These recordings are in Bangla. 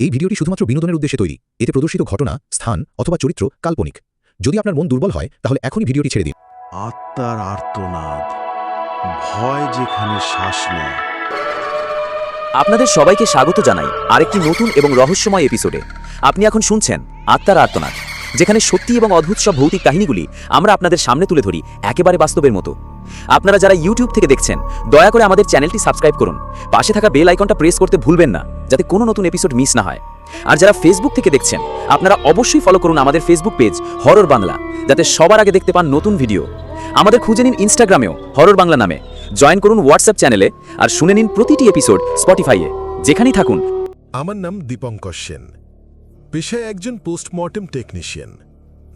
এই ভিডিওটি শুধুমাত্র বিনোদনের উদ্দেশ্যে তৈরি। এতে প্রদর্শিত ঘটনা স্থান অথবা চরিত্র কাল্পনিক। যদি আপনার মন দুর্বল হয় তাহলে এখনই ভিডিওটি ছেড়ে দিন। আত্মার আর্তনাদ ভয় যেখানে শ্বাস নেয়। আপনাদের সবাইকে স্বাগত জানাই আরেকটি নতুন এবং রহস্যময় এপিসোডে। আপনি এখন শুনছেন আত্মার আর্তনাদ যেখানে সত্যি এবং অদ্ভুত সব ভৌতিক কাহিনীগুলি আমরা আপনাদের সামনে তুলে ধরি একেবারে বাস্তবের মতো। আপনারা যারা ইউটিউব থেকে দেখছেন দয়া করে আমাদের চ্যানেলটি সাবস্ক্রাইব করুন। পাশে থাকা বেল আইকনটা প্রেস করতে ভুলবেন না। যাতে কোনো নতুন এপিসোড মিস না হয়। আর যারা ফেসবুক থেকে দেখছেন, আপনারা অবশ্যই ফলো করুন আমাদের ফেসবুক পেজ হরর বাংলা যাতে সবার আগে দেখতে পান নতুন ভিডিও আমাদের খুঁজে নিন ইনস্টাগ্রামেও হরর বাংলা নামে। জয়েন করুন হোয়াটসঅ্যাপ চ্যানেলে আর শুনে নিন প্রতিটি এপিসোড স্পটিফাইয়ে যেখানেই থাকুন। আমার নাম দীপঙ্কর সেন। পেশায় একজন পোস্টমর্টেম টেকনিশিয়ান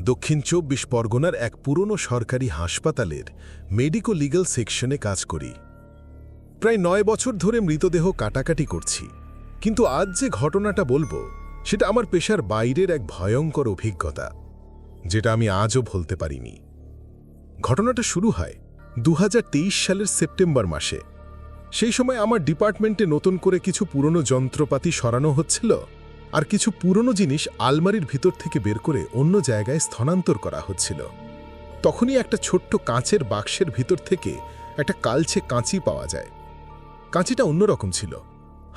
দক্ষিণ চব্বিশ পরগনার এক পুরনো সরকারি হাসপাতালের মেডিকো লিগাল সেকশনে কাজ করি। প্রায় নয় বছর ধরে মৃতদেহ কাটাকাটি করছি। কিন্তু আজ যে ঘটনাটা বলব, সেটা আমার পেশার বাইরের এক ভয়ঙ্কর অভিজ্ঞতা, যেটা আমি আজও ভুলতে পারিনি। ঘটনাটা শুরু হয় দু হাজার তেইশ সালের সেপ্টেম্বর মাসে। সেই সময় আমার ডিপার্টমেন্টে নতুন করে কিছু পুরনো যন্ত্রপাতি সরানো হচ্ছিল আর কিছু পুরনো জিনিস আলমারির ভিতর থেকে বের করে অন্য জায়গায় স্থানান্তর করা হচ্ছিল। তখনই একটা ছোট্ট কাঁচের বাক্সের ভিতর থেকে একটা কালচে কাঁচি পাওয়া যায়। কাঁচিটা অন্যরকম ছিল।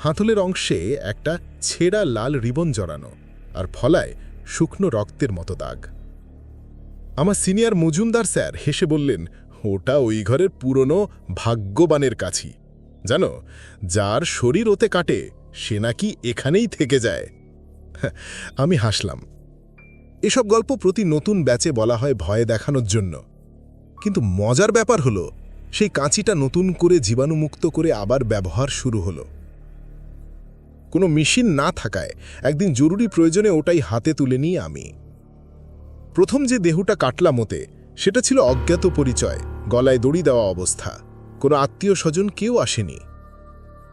হাতলের অংশে একটা ছেঁড়া লাল রিবন জড়ানো আর ফলায় শুকনো রক্তের মতো দাগ। আমার সিনিয়র মজুমদার স্যার হেসে বললেন, ওটা ওই ঘরের পুরনো ভাগ্যবানের কাছি। জানো, যার শরীর ওতে কাটে, সে নাকি এখানেই থেকে যায়। আমি হাসলাম। এসব গল্প প্রতি নতুন ব্যাচে বলা হয় ভয়ে দেখানোর জন্য। কিন্তু মজার ব্যাপার হলো, সেই কাঁচিটা নতুন করে জীবাণুমুক্ত করে আবার ব্যবহার শুরু হলো। কোনো মেশিন না থাকায় একদিন জরুরি প্রয়োজনে ওটাই হাতে তুলে নিয়ে আমি। প্রথম যে দেহটা কাটলাম ওতে, সেটা ছিল অজ্ঞাত পরিচয়, গলায় দড়ি দেওয়া অবস্থা। কোনো আত্মীয় স্বজন কেউ আসেনি।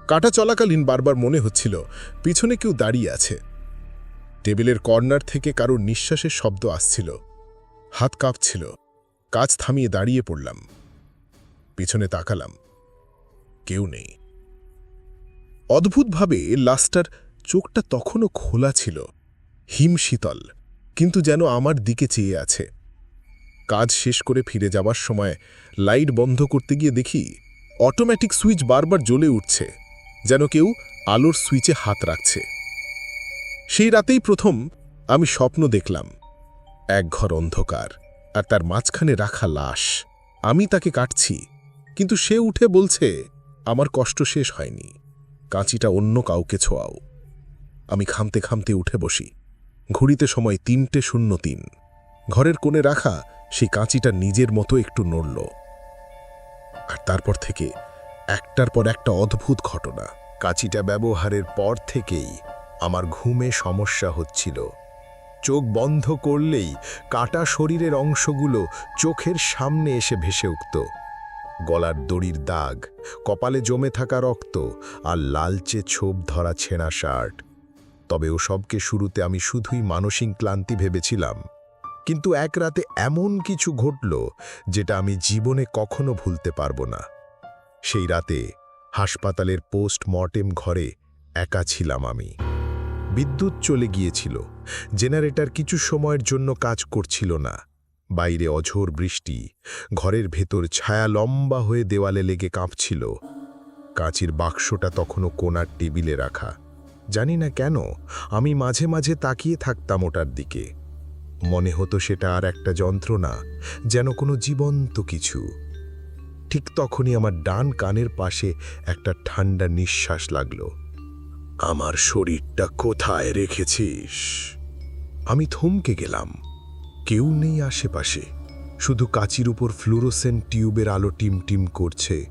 কাটা চলাকালীন বারবার মনে হচ্ছিল, পিছনে কেউ দাঁড়িয়ে আছে। টেবিলের কর্নার থেকে কারোর নিঃশ্বাসের শব্দ আসছিল। হাত কাঁপছিল, কাজ থামিয়ে দাঁড়িয়ে পড়লাম। পিছনে তাকালাম। কেউ নেই। অদ্ভুতভাবে লাস্টার চোখটা তখনও খোলা ছিল হিমশীতল কিন্তু যেন আমার দিকে চেয়ে আছে। কাজ শেষ করে ফিরে যাবার সময় লাইট বন্ধ করতে গিয়ে দেখি অটোমেটিক সুইচ বারবার জ্বলে উঠছে, যেন কেউ আলোর সুইচে হাত রাখছে। সেই রাতেই প্রথম আমি স্বপ্ন দেখলাম, এক ঘর অন্ধকার আর তার মাঝখানে রাখা লাশ। আমি তাকে কাটছি, কিন্তু সে উঠে বলছে, আমার কষ্ট শেষ হয়নি। কাঁচিটা অন্য কাউকে ছোঁয়াও। আমি খামতে খামতে উঠে বসি। ঘড়িতে সময় তিনটে শূন্য তিন। ঘরের কোণে রাখা, সেই কাঁচিটা নিজের মতো একটু নড়ল। আর তারপর থেকে একটার পর একটা অদ্ভুত ঘটনা। কাঁচিটা ব্যবহারের পর থেকেই আমার ঘুমে সমস্যা হচ্ছিল। চোখ বন্ধ করলেই কাটা শরীরের অংশগুলো চোখের সামনে এসে ভেসে উঠত। গলার দড়ির দাগ, কপালে জমে থাকা রক্ত আর লালচে ছোপ ধরা ছেঁড়া শার্ট। তবে ওসবকে শুরুতে আমি শুধুই মানসিক ক্লান্তি ভেবেছিলাম। কিন্তু এক রাতে এমন কিছু ঘটল যেটা আমি জীবনে কখনো ভুলতে পারব না। সেই রাতে হাসপাতালের পোস্টমর্টেম ঘরে একা ছিলাম আমি। বিদ্যুৎ চলে গিয়েছিল। জেনারেটর কিছু সময়ের জন্য কাজ করছিল না। বাইরে অঝোর বৃষ্টি, ঘরের ভেতর ছায়া লম্বা হয়ে দেওয়ালে লেগে কাঁপছিল। কাঁচির বাক্সটা তখনও কোনার টেবিলে রাখা। জানি না কেন, আমি মাঝে মাঝে তাকিয়ে থাকতাম ওটার দিকে। মনে হতো সেটা আর একটা যন্ত্রণা, যেন কোনো জীবন্ত কিছু। ঠিক তখনই আমার ডান কানের পাশে একটা ঠান্ডা নিঃশ্বাস লাগল। আমার শরীরটা কোথায় রেখেছিস? আমি থমকে গেলাম। কেউ নেই আশেপাশে। শুধু কাচির উপর ফ্লুরোসেন্ট টিউবের আলো টিম টিম করছে।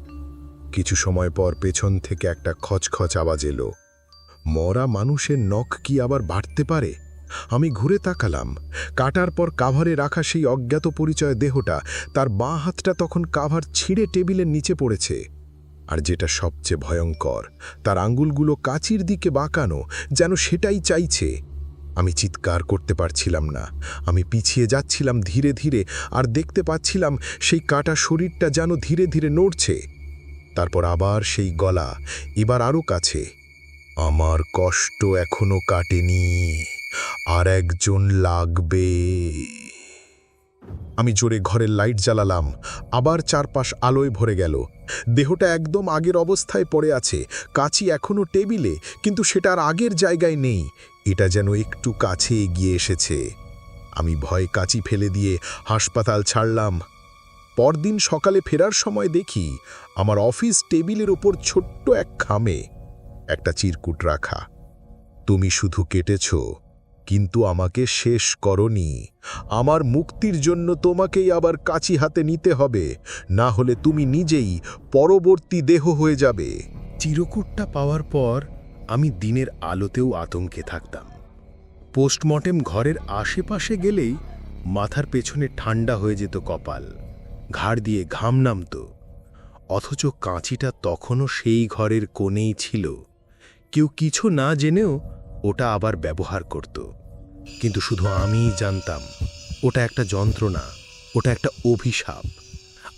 কিছু সময় পর পেছন থেকে একটা খচখচ আওয়াজ এলো। মরা মানুষের নখ কি আবার বাড়তে পারে? আমি ঘুরে তাকালাম। কাটার পর কাভারে রাখা সেই অজ্ঞাত পরিচয় দেহটা তার বাঁ হাতটা তখন কাভার ছিঁড়ে টেবিলের নিচে পড়েছে। আর যেটা সবচেয়ে ভয়ঙ্কর, তার আঙ্গুলগুলো কাচির দিকে বাঁকানো যেন সেটাই চাইছে। আমি চিৎকার করতে পারছিলাম না। আমি পিছিয়ে যাচ্ছিলাম ধীরে ধীরে আর দেখতে পাচ্ছিলাম সেই কাটা শরীরটা যেন ধীরে ধীরে নড়ছে। তারপর আবার সেই গলা, এবার আরও কাছে। আমার কষ্ট এখনও কাটেনি। আর একজন লাগবে। আমি জোরে ঘরের লাইট জ্বালালাম। আবার চারপাশ আলোয় ভরে গেল। দেহটা একদম আগের অবস্থায় পড়ে আছে। কাচি এখনও টেবিলে, কিন্তু সেটা আর আগের জায়গায় নেই। এটা যেন একটু কাছে এগিয়ে এসেছে। আমি ভয় কাচি ফেলে দিয়ে হাসপাতাল ছাড়লাম। পরদিন সকালে ফেরার সময় দেখি আমার অফিস টেবিলের ওপর ছোট্ট এক খামে একটা চিরকুট রাখা। তুমি শুধু কেটেছ। কিন্তু আমাকে শেষ করনি। আমার মুক্তির জন্য তোমাকেই আবার কাচি হাতে নিতে হবে। না হলে তুমি নিজেই পরবর্তী দেহ হয়ে যাবে। চিরকুটটা পাওয়ার পর আমি দিনের আলোতেও আতঙ্কে থাকতাম। পোস্টমর্টেম ঘরের আশেপাশে গেলেই মাথার পেছনে ঠান্ডা হয়ে যেত কপাল। ঘাড় দিয়ে ঘাম নামত। অথচ কাঁচিটা তখনও সেই ঘরের কোণেই ছিল। কেউ কিছু না জেনেও ওটা আবার ব্যবহার করত। কিন্তু শুধু আমিই জানতাম, ওটা একটা যন্ত্রণা, ওটা একটা অভিশাপ।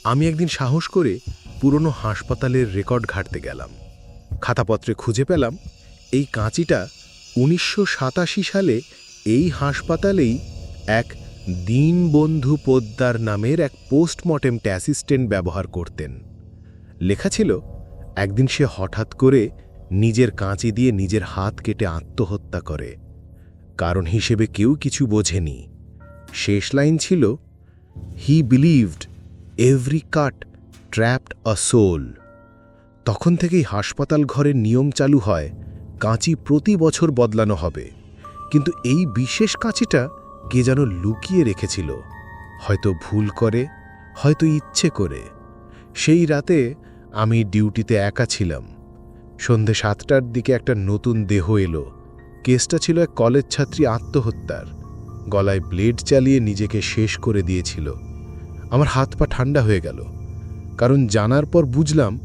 আমি একদিন সাহস করে পুরনো হাসপাতালের রেকর্ড ঘাটতে গেলাম। খাতাপত্রে খুঁজে পেলাম, এই কাঁচিটা উনিশশো সাতাশি সালে এই হাসপাতালেই এক দীনবন্ধু পোদ্দার নামের এক পোস্টমর্টেম অ্যাসিস্ট্যান্ট ব্যবহার করতেন। লেখা ছিল, একদিন সে হঠাৎ করে নিজের কাঁচি দিয়ে নিজের হাত কেটে আত্মহত্যা করে। কারণ হিসেবে কেউ কিছু বোঝেনি। শেষ লাইন ছিল he believed every cut trapped a soul তখন থেকেই হাসপাতাল ঘরের নিয়ম চালু হয়, কাঁচি প্রতি বছর বদলানো হবে। কিন্তু এই বিশেষ কাঁচিটা কে যেন লুকিয়ে রেখেছিল? হয়তো ভুল করে, হয়তো ইচ্ছে করে। সেই রাতে আমি ডিউটিতে একা ছিলাম। সন্ধে সাতটার দিকে একটা নতুন দেহ এলো। কেসটা ছিল এক কলেজ ছাত্রী আত্মহত্যার। গলায় ব্লেড চালিয়ে নিজেকে শেষ করে দিয়েছিল। আমার হাত পা ঠান্ডা হয়ে গেল। কারণ জানার পর বুঝলাম,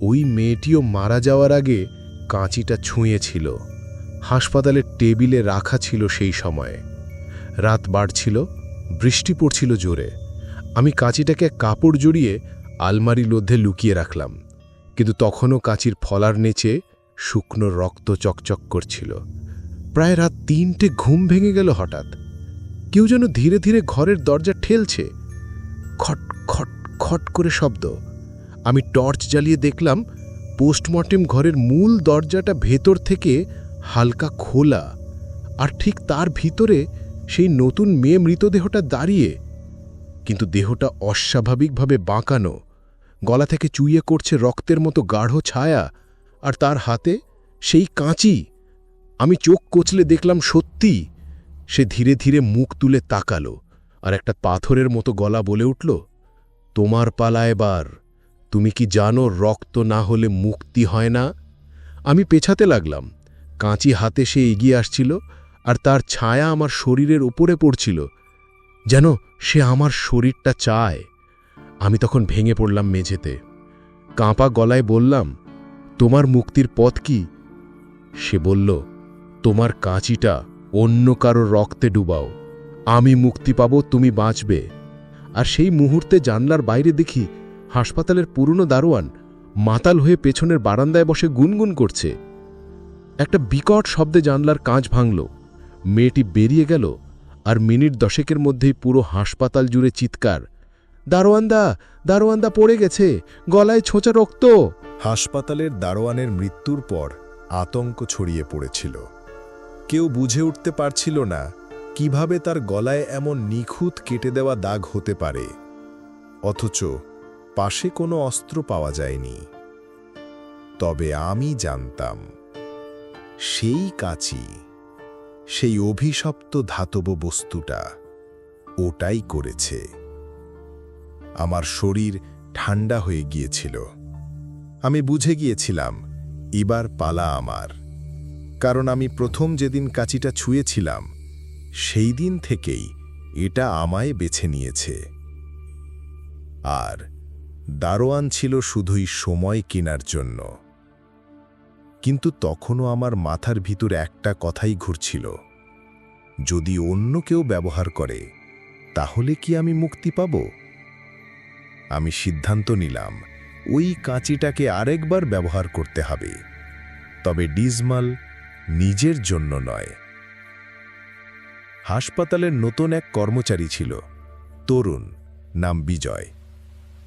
ওই মেয়েটিও মারা যাওয়ার আগে কাঁচিটা ছুঁয়েছিল। হাসপাতালের টেবিলে রাখা ছিল সেই সময়ে। রাত বাড়ছিল, বৃষ্টি পড়ছিল জোরে। আমি কাঁচিটাকে কাপড় জড়িয়ে আলমারি মধ্যে লুকিয়ে রাখলাম। কিন্তু তখনও কাঁচির ফলার নেচে শুকনো রক্ত চকচক করছিল। প্রায় রাত তিনটে ঘুম ভেঙে গেল হঠাৎ। কেউ যেন ধীরে ধীরে ঘরের দরজা ঠেলছে। খট খট খট করে শব্দ। আমি টর্চ জ্বালিয়ে দেখলাম, পোস্টমর্টেম ঘরের মূল দরজাটা ভেতর থেকে হালকা খোলা। আর ঠিক তার ভিতরে সেই নতুন মেয়ে মৃতদেহটা দাঁড়িয়ে। কিন্তু দেহটা অস্বাভাবিকভাবে বাঁকানো। গলা থেকে চুইয়ে করছে রক্তের মতো গাঢ় ছায়া, আর তার হাতে সেই কাঁচি। আমি চোখ কচলে দেখলাম সত্যি। সে ধীরে ধীরে মুখ তুলে তাকালো, আর একটা পাথরের মতো গলা বলে উঠল, তোমার পালা এবার। তুমি কি জানো রক্ত না হলে মুক্তি হয় না? আমি পেছাতে লাগলাম। কাঁচি হাতে সে এগিয়ে আসছিল, আর তার ছায়া আমার শরীরের উপরে পড়ছিল। যেন সে আমার শরীরটা চায়। আমি তখন ভেঙে পড়লাম মেঝেতে। কাঁপা গলায় বললাম, তোমার মুক্তির পথ কি? সে বলল, তোমার কাঁচিটা অন্য কারও রক্তে ডুবাও। আমি মুক্তি পাব, তুমি বাঁচবে। আর সেই মুহূর্তে জানলার বাইরে দেখি হাসপাতালের পুরনো দারোয়ান মাতাল হয়ে পেছনের বারান্দায় বসে গুনগুন করছে। একটা বিকট শব্দে জানলার কাঁচ ভাঙল। মেয়েটি বেরিয়ে গেল আর মিনিট দশেকের মধ্যেই পুরো হাসপাতাল জুড়ে চিৎকার। দারোয়ান্দা, দারোয়ানদা পড়ে গেছে, গলায় ছোঁচা রক্ত। হাসপাতালের দারোয়ানের মৃত্যুর পর আতঙ্ক ছড়িয়ে পড়েছিল। কেউ বুঝে উঠতে পারছিল না কীভাবে তার গলায় এমন নিখুঁত কেটে দেওয়া দাগ হতে পারে। অথচ পাশে কোনো অস্ত্র পাওয়া যায়নি। তবে আমি জানতাম, সেই কাচি, সেই অভিশপ্ত ধাতব বস্তুটা ওটাই করেছে। আমার শরীর ঠান্ডা হয়ে গিয়েছিল। আমি বুঝে গিয়েছিলাম, এবার পালা আমার। কারণ আমি প্রথম যেদিন কাচিটা ছুঁয়েছিলাম, সেই দিন থেকেই এটা আমায় বেছে নিয়েছে। আর দারোয়ান ছিল শুধুই সময় কেনার জন্য। কিন্তু তখনও আমার মাথার ভিতর একটা কথাই ঘুরছিল, যদি অন্য কেউ ব্যবহার করে, তাহলে কি আমি মুক্তি পাব? আমি সিদ্ধান্ত নিলাম, ওই কাঁচিটাকে আরেকবার ব্যবহার করতে হবে। তবে ডিজমাল নিজের জন্য নয়। হাসপাতালের নতুন এক কর্মচারী ছিল, তরুণ, নাম বিজয়।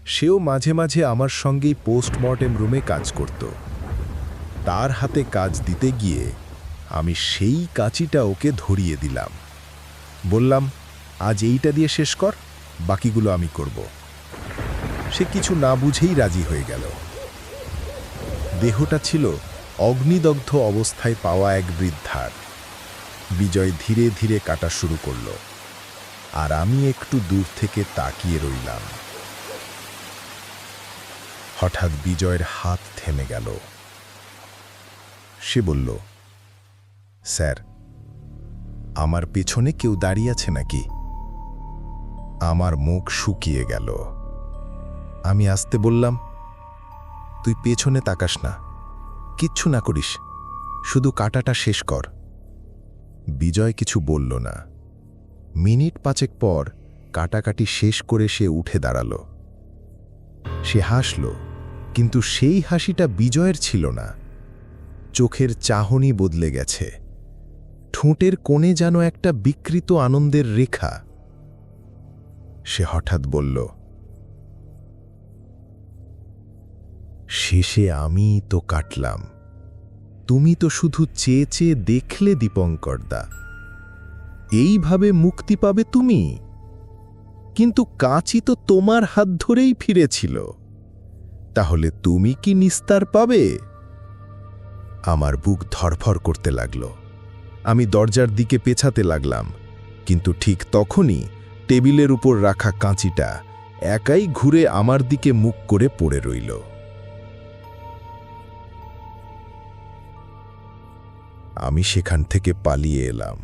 সেও মাঝে মাঝে আমার সঙ্গেই পোস্টমর্টেম রুমে কাজ করত। তার হাতে কাজ দিতে গিয়ে আমি সেই কাঁচিটা ওকে ধরিয়ে দিলাম। বললাম, আজ এইটা দিয়ে শেষ কর, বাকিগুলো আমি করব। সে কিছু না বুঝেই রাজি হয়ে গেল। দেহটা ছিল অগ্নিদগ্ধ অবস্থায় পাওয়া এক বৃদ্ধার। বিজয় ধীরে ধীরে কাটা শুরু করল। আর আমি একটু দূর থেকে তাকিয়ে রইলাম। হঠাৎ বিজয়ের হাত থেমে গেল। সে বলল, স্যার, আমার পেছনে কেউ দাঁড়িয়ে আছে নাকি? আমার মুখ শুকিয়ে গেল। আমি আসতে বললাম, তুই পেছনে তাকাস না, কিচ্ছু না করিস, শুধু কাটাটা শেষ কর। বিজয় কিছু বলল না। মিনিট পাঁচেক পর কাটাকাটি শেষ করে সে উঠে দাঁড়াল। সে হাসল, কিন্তু সেই হাসিটা বিজয়ের ছিল না। চোখের চাহনি বদলে গেছে। ঠোঁটের কোণে যেন একটা বিকৃত আনন্দের রেখা। সে হঠাৎ বলল শেষে আমি তো কাটলাম। তুমি তো শুধু চেয়ে চেয়ে দেখলে দীপঙ্করদা এইভাবে মুক্তি পাবে তুমি? কিন্তু কাঁচি তো তোমার হাত ধরেই ফিরেছিল। তাহলে তুমি কি নিস্তার পাবে? আমার বুক ধরফর করতে লাগল। আমি দরজার দিকে পেছাতে লাগলাম, কিন্তু ঠিক তখনই টেবিলের উপর রাখা কাঁচিটা একাই ঘুরে আমার দিকে মুখ করে পড়ে রইল। আমি সেখান থেকে পালিয়ে এলাম।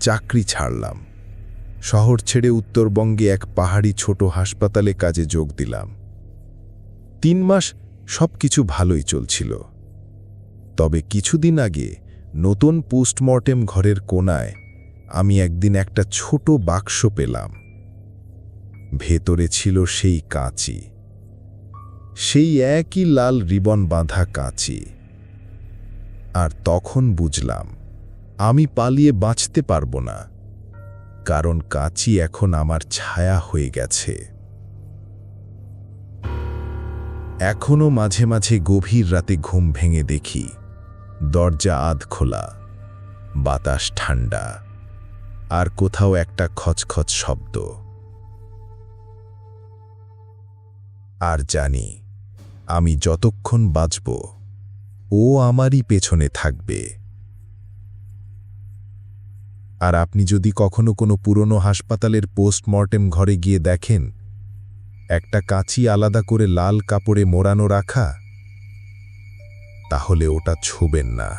চাকরি ছাড়লাম। শহর ছেড়ে উত্তরবঙ্গে এক পাহাড়ি ছোট হাসপাতালে কাজে যোগ দিলাম। তিন মাস সব কিছু ভালোই চলছিল। তবে কিছুদিন আগে নতুন পোস্টমর্টেম ঘরের কোনায় আমি একদিন একটা ছোট বাক্স পেলাম। ভেতরে ছিল সেই কাঁচি। সেই একই লাল রিবন বাঁধা কাঁচি। আর তখন বুঝলাম, আমি পালিয়ে বাঁচতে পারব না, কারণ কাঁচি এখন আমার ছায়া হয়ে গেছে। এখনও মাঝে মাঝে গভীর রাতে ঘুম ভেঙে দেখি, দরজা আধ খোলা, বাতাস ঠান্ডা, আর কোথাও একটা খচখচ শব্দ। আর জানি, আমি যতক্ষণ বাঁচব ও আমারই পেছনে থাকবে। আর আপনি যদি কখনো কোনো পুরনো হাসপাতালের পোস্টমর্টেম ঘরে গিয়ে দেখেন, একটা কাঁচি আলাদা করে লাল কাপড়ে মোড়ানো রাখা, তাহলে ওটা ছোবেন না।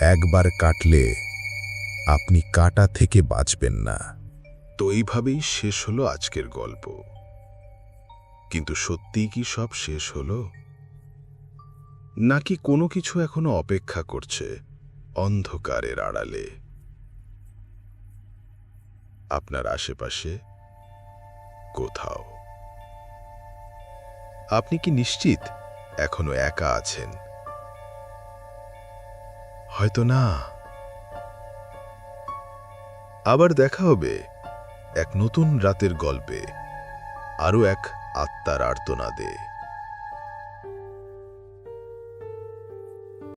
একবার কাটলে আপনি কাটা থেকে বাঁচবেন না। তো এইভাবেই শেষ হলো আজকের গল্প। কিন্তু সত্যিই কি সব শেষ হলো? নাকি কোনো কিছু এখনও অপেক্ষা করছে অন্ধকারের আড়ালে? আপনার আশেপাশে কোথাও? আপনি কি নিশ্চিত এখনও একা আছেন? হয়তো না। আবার দেখা হবে এক নতুন রাতের গল্পে, আরও এক আত্মার আর্তনাদে।